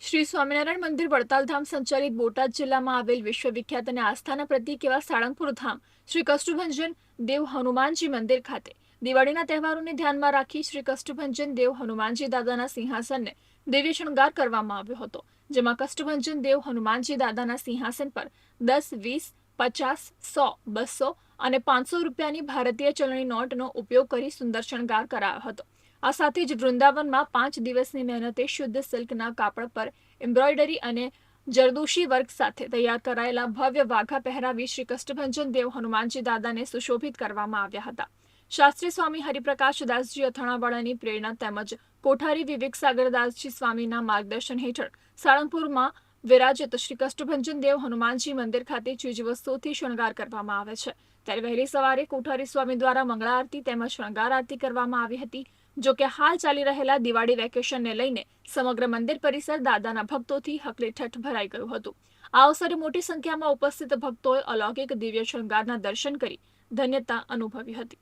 શ્રી સ્વામિનારાયણ મંદિર વડતાલ ધામ સંચાલિત બોટાદ જિલ્લામાં આવેલ વિશ્વવિખ્યાત અને આસ્થાના પ્રતીક એવા સાળંગપુર ધામ શ્રી કષ્ટભંજન દેવ હનુમાનજી મંદિર ખાતે. દિવાળીના તહેવારોને ધ્યાનમાં રાખી શ્રી કષ્ટભંજન દેવ હનુમાનજી દાદાના સિંહાસનને દિવ્ય શણગાર કરવામાં આવ્યો હતો, જેમાં કષ્ટભંજન દેવ હનુમાનજી દાદાના સિંહાસન પર દસ, વીસ, પચાસ, સો, બસો અને પાંચસો રૂપિયાની ભારતીય ચલણી નોટનો ઉપયોગ કરી સુંદર શણગાર કરાયો હતો. આ સાથે જ વૃંદાવનમાં પાંચ દિવસની મહેનતે શુદ્ધ સિલ્કના કાપડ પર એમ્બ્રોઇડરી અને જરદોશી વર્ક સાથે તૈયાર કરાયેલા ભવ્ય વાઘા પહેરાવી શ્રી કષ્ટભંજન દેવ હનુમાનજી દાદાને સુશોભિત કરવામાં આવ્યા હતા. શાસ્ત્રી સ્વામી હરિપ્રકાશદાસજી અથાણાવાળાની પ્રેરણા તેમજ કોઠારી વિવેક સાગરદાસજી સ્વામીના માર્ગદર્શન હેઠળ સાળંગપુરમાં વિરાજિત શ્રી કષ્ટભંજન દેવ હનુમાનજી મંદિર ખાતે ચીજવસ્તુઓથી શણગાર કરવામાં આવે છે. ત્યારે વહેલી સવારે કોઠારી સ્વામી દ્વારા મંગળા આરતી તેમજ શણગાર આરતી કરવામાં આવી હતી. જો કે હાલ ચાલી રહેલા દિવાળી વેકેશનને લઈને સમગ્ર મંદિર પરિસર દાદાના ભક્તોથી હકલીઠઠ ભરાઈ ગયું હતું. આ અવસરે મોટી સંખ્યામાં ઉપસ્થિત ભક્તોએ અલૌકિક દિવ્ય શણગારના દર્શન કરી ધન્યતા અનુભવી હતી.